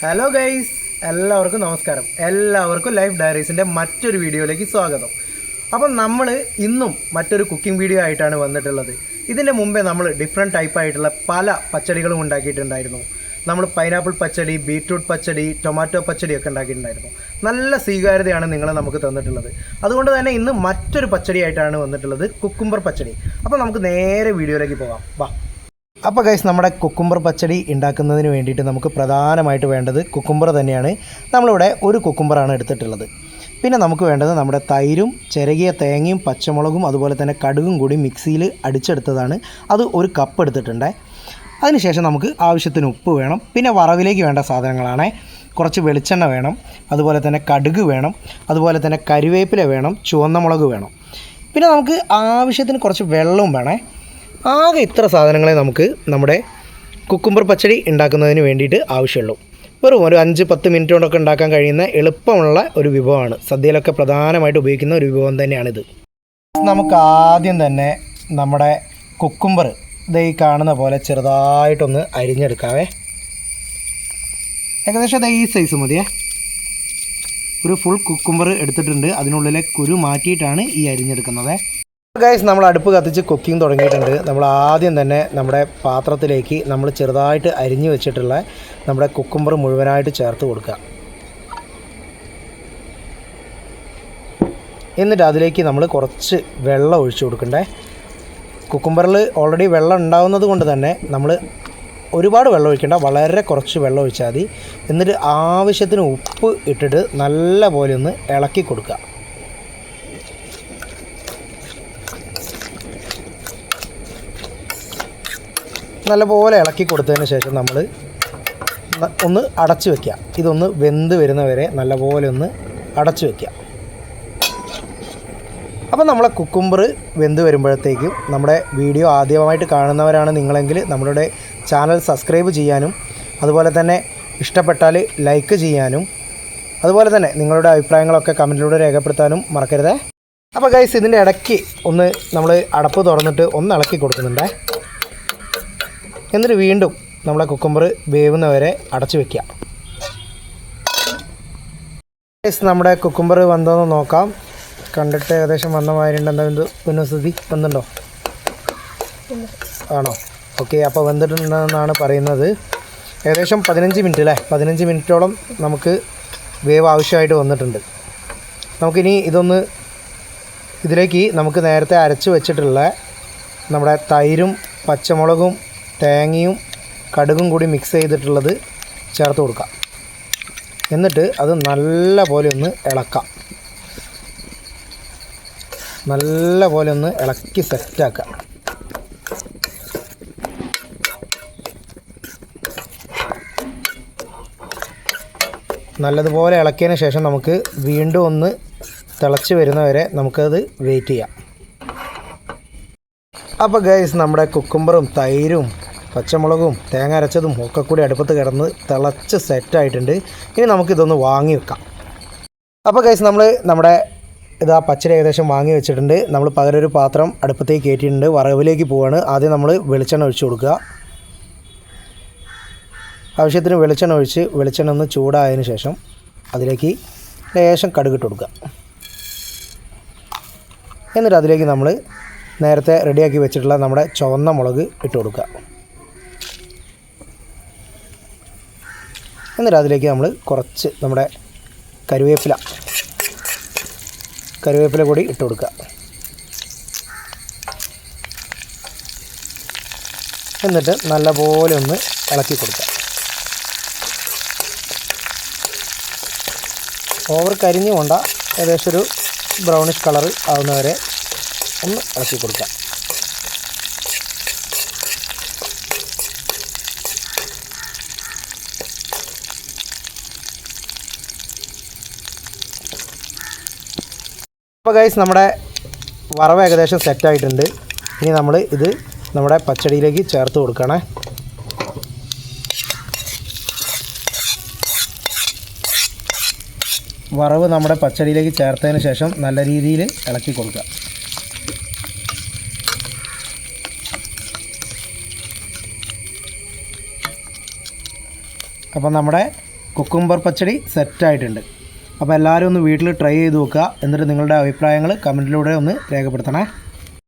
Hello guys എല്ലാവർക്കും നമസ്കാരം. എല്ലാവർക്കും ലൈഫ് ഡയറീസിന്റെ മറ്റൊരു വീഡിയോയിലേക്ക് സ്വാഗതം. അപ്പം നമ്മൾ ഇന്നും മറ്റൊരു കുക്കിംഗ് വീഡിയോ ആയിട്ടാണ് വന്നിട്ടുള്ളത്. ഇതിന്റെ മുമ്പേ നമ്മൾ ഡിഫറെന്റ് ടൈപ്പ് ആയിട്ടുള്ള പല പച്ചടികളും ഉണ്ടാക്കിയിട്ടുണ്ടായിരുന്നു. നമ്മൾ പൈനാപ്പിൾ പച്ചടി ബീറ്റ്റൂട്ട് പച്ചടി ടൊമാറ്റോ പച്ചടി ഒക്കെ ഉണ്ടാക്കിയിട്ടുണ്ടായിരുന്നു. നല്ല സ്വീകാര്യതയാണ് നിങ്ങൾ നമുക്ക് തന്നിട്ടുള്ളത്. അതുകൊണ്ട് തന്നെ ഇന്ന് മറ്റൊരു പച്ചടി ആയിട്ടാണ് വന്നിട്ടുള്ളത് കുക്കുംബർ പച്ചടി. അപ്പോൾ നമുക്ക് നേരെ വീഡിയോയിലേക്ക് പോകാം. വാ. അപ്പോൾ ഗൈസ് നമ്മുടെ കുക്കുംബർ പച്ചടി ഉണ്ടാക്കുന്നതിന് വേണ്ടിയിട്ട് നമുക്ക് പ്രധാനമായിട്ട് വേണ്ടത് കുക്കുംബർ തന്നെയാണ്. നമ്മളിവിടെ ഒരു കുക്കുംബറാണ് എടുത്തിട്ടുള്ളത്. പിന്നെ നമുക്ക് വേണ്ടത് നമ്മുടെ തൈരും ചിരകിയ തേങ്ങയും പച്ചമുളകും അതുപോലെ തന്നെ കടുകും കൂടി മിക്സിയിൽ അടിച്ചെടുത്തതാണ്. അത് ഒരു കപ്പ് എടുത്തിട്ടുണ്ട്. അതിനുശേഷം നമുക്ക് ആവശ്യത്തിന് ഉപ്പ് വേണം. പിന്നെ വറവിലേക്ക് വേണ്ട സാധനങ്ങളാണ്. കുറച്ച് വെളിച്ചെണ്ണ വേണം. അതുപോലെ തന്നെ കടുക് വേണം. അതുപോലെ തന്നെ കരുവേപ്പില വേണം. ചുവന്ന മുളക് വേണം. പിന്നെ നമുക്ക് ആവശ്യത്തിന് കുറച്ച് വെള്ളവും വേണേ. ആകെ ഇത്ര സാധനങ്ങളെ നമുക്ക് നമ്മുടെ കുക്കുംബർ പച്ചടി ഉണ്ടാക്കുന്നതിന് വേണ്ടിയിട്ട് ആവശ്യമുള്ളൂ. വെറും ഒരു അഞ്ച് പത്ത് മിനിറ്റ് കൊണ്ടൊക്കെ ഉണ്ടാക്കാൻ കഴിയുന്ന എളുപ്പമുള്ള ഒരു വിഭവമാണ്. സദ്യയിലൊക്കെ പ്രധാനമായിട്ട് ഉപയോഗിക്കുന്ന ഒരു വിഭവം തന്നെയാണിത്. നമുക്ക് ആദ്യം തന്നെ നമ്മുടെ കുക്കുംബർ ഇത് ഈ കാണുന്ന പോലെ ചെറുതായിട്ടൊന്ന് അരിഞ്ഞെടുക്കാവേ. ഏകദേശം അത് ഈ സൈസ് മതിയേ. ഒരു ഫുൾ കുക്കുംബർ എടുത്തിട്ടുണ്ട്. അതിനുള്ളിലെ കുരു മാറ്റിയിട്ടാണ് ഈ അരിഞ്ഞെടുക്കുന്നത്. ഗൈസ് നമ്മൾ അടുപ്പ് കത്തിച്ച് കുക്കിംഗ് തുടങ്ങിയിട്ടുണ്ട്. നമ്മൾ ആദ്യം തന്നെ നമ്മുടെ പാത്രത്തിലേക്ക് നമ്മൾ ചെറുതായിട്ട് അരിഞ്ഞു വെച്ചിട്ടുള്ള നമ്മുടെ കുക്കുംബർ മുഴുവനായിട്ട് ചേർത്ത് കൊടുക്കുക. എന്നിട്ട് അതിലേക്ക് നമ്മൾ കുറച്ച് വെള്ളം ഒഴിച്ചു കൊടുക്കണ്ടേ. കുക്കുംബറിൽ ഓൾറെഡി വെള്ളം ഉണ്ടാവുന്നത് കൊണ്ട് തന്നെ നമ്മൾ ഒരുപാട് വെള്ളം ഒഴിക്കേണ്ട വളരെ കുറച്ച് വെള്ളം ഒഴിച്ചാൽ മതി. എന്നിട്ട് ആവശ്യത്തിന് ഉപ്പ് ഇട്ടിട്ട് നല്ല പോലെ ഒന്ന് ഇളക്കി കൊടുക്കുക. നല്ലപോലെ ഇളക്കി കൊടുത്തതിന് ശേഷം നമ്മൾ ഒന്ന് അടച്ചു വെക്കുക. ഇതൊന്ന് വെന്ത് വരുന്നവരെ നല്ലപോലെ ഒന്ന് അടച്ചു വെക്കുക. അപ്പോൾ നമ്മളെ കുക്കുംബർ വെന്ത് വരുമ്പോഴത്തേക്കും നമ്മുടെ വീഡിയോ ആദ്യമായിട്ട് കാണുന്നവരാണ് നിങ്ങളെങ്കിൽ നമ്മളുടെ ചാനൽ സബ്സ്ക്രൈബ് ചെയ്യാനും അതുപോലെ തന്നെ ഇഷ്ടപ്പെട്ടാൽ ലൈക്ക് ചെയ്യാനും അതുപോലെ തന്നെ നിങ്ങളുടെ അഭിപ്രായങ്ങളൊക്കെ കമന്റിലൂടെ രേഖപ്പെടുത്താനും മറക്കരുത്. അപ്പോൾ ഗൈസ് ഇതിന്റെ ഇടയ്ക്ക് ഒന്ന് നമ്മൾ അടപ്പ് തുറന്നിട്ട് ഒന്ന് ഇളക്കി കൊടുക്കുന്നുണ്ടേ. എന്നിട്ട് വീണ്ടും നമ്മളെ കുക്കുംബർ വേവുന്നവരെ അടച്ചു വെക്കുക. നമ്മുടെ കുക്കുംബർ വന്നതെന്ന് നോക്കാം. കണ്ടിട്ട് ഏകദേശം വന്ന മാതിരി എന്താ എന്ത് പിന്നെ വന്നുണ്ടോ ആണോ? ഓക്കെ അപ്പോൾ വന്നിട്ടുണ്ടെന്നാണ് പറയുന്നത്. ഏകദേശം പതിനഞ്ച് മിനിറ്റ് അല്ലേ പതിനഞ്ച് മിനിറ്റോളം നമുക്ക് വേവ് ആവശ്യമായിട്ട് വന്നിട്ടുണ്ട്. നമുക്കിനി ഇതൊന്ന് ഇതിലേക്ക് നമുക്ക് നേരത്തെ അരച്ച് വെച്ചിട്ടുള്ള നമ്മുടെ തൈരും പച്ചമുളകും തേങ്ങയും കടുകും കൂടി മിക്സ് ചെയ്തിട്ടുള്ളത് ചേർത്ത് കൊടുക്കാം. എന്നിട്ട് അത് നല്ല പോലെ ഒന്ന് ഇളക്കാം. നല്ല പോലെ ഒന്ന് ഇളക്കി സെറ്റാക്കാം നല്ലതുപോലെ ഇളക്കിയതിന് ശേഷം നമുക്ക് വീണ്ടും ഒന്ന് തിളച്ച് വരുന്നവരെ നമുക്കത് വെയിറ്റ് ചെയ്യാം. അപ്പോൾ ഗൈസ് നമ്മുടെ കുക്കുംബറും തൈരും പച്ചമുളകും തേങ്ങ അരച്ചതും ഒക്കെ കൂടി അടുപ്പത്ത് കിടന്ന് തിളച്ച് സെറ്റായിട്ടുണ്ട് ഇനി നമുക്കിതൊന്ന് വാങ്ങി വെക്കാം. അപ്പോൾ കൈസ് നമ്മൾ നമ്മുടെ ഇതാ പച്ചരി ഏകദേശം വാങ്ങി വെച്ചിട്ടുണ്ട്. നമ്മൾ പകരം ഒരു പാത്രം അടുപ്പത്തേക്ക് കയറ്റിയിട്ടുണ്ട്. വറവിലേക്ക് പോവാണ്. ആദ്യം നമ്മൾ വെളിച്ചെണ്ണ ഒഴിച്ച് കൊടുക്കുക. ആവശ്യത്തിന് വെളിച്ചെണ്ണ ഒഴിച്ച് വെളിച്ചെണ്ണ ഒന്ന് ചൂടായതിന് ശേഷം അതിലേക്ക് ലേശം കടുകിട്ട് കൊടുക്കുക. എന്നിട്ട് അതിലേക്ക് നമ്മൾ നേരത്തെ റെഡിയാക്കി വെച്ചിട്ടുള്ള നമ്മുടെ ചുവന്ന മുളക് ഇട്ട് കൊടുക്കുക. എന്നിട്ട് അതിലേക്ക് നമ്മൾ കുറച്ച് നമ്മുടെ കരുവേപ്പില കരുവേപ്പില കൂടി ഇട്ട് കൊടുക്കുക. എന്നിട്ട് നല്ലപോലെ ഒന്ന് ഇളക്കി കൊടുക്കുക. ഓവർ കരിഞ്ഞു കൊണ്ട ഏകദേശം ഒരു ബ്രൗണിഷ് കളർ ആവുന്നവരെ ഒന്ന് ഇളക്കി കൊടുക്കുക. അപ്പോൾ ഗൈസ് നമ്മുടെ വറവ് ഏകദേശം സെറ്റായിട്ടുണ്ട് ഇനി നമ്മൾ ഇത് നമ്മുടെ പച്ചടിയിലേക്ക് ചേർത്ത് കൊടുക്കണേ. വറവ് നമ്മുടെ പച്ചടിയിലേക്ക് ചേർത്തതിന് ശേഷം നല്ല രീതിയിൽ ഇളക്കി കൊടുക്കുക അപ്പം നമ്മുടെ കുക്കുംബർ പച്ചടി സെറ്റായിട്ടുണ്ട് അപ്പോൾ എല്ലാവരും ഒന്ന് വീട്ടിൽ ട്രൈ ചെയ്ത് നോക്കുക. എന്നിട്ട് നിങ്ങളുടെ അഭിപ്രായങ്ങൾ കമന്റിലൂടെ ഒന്ന് രേഖപ്പെടുത്തണേ.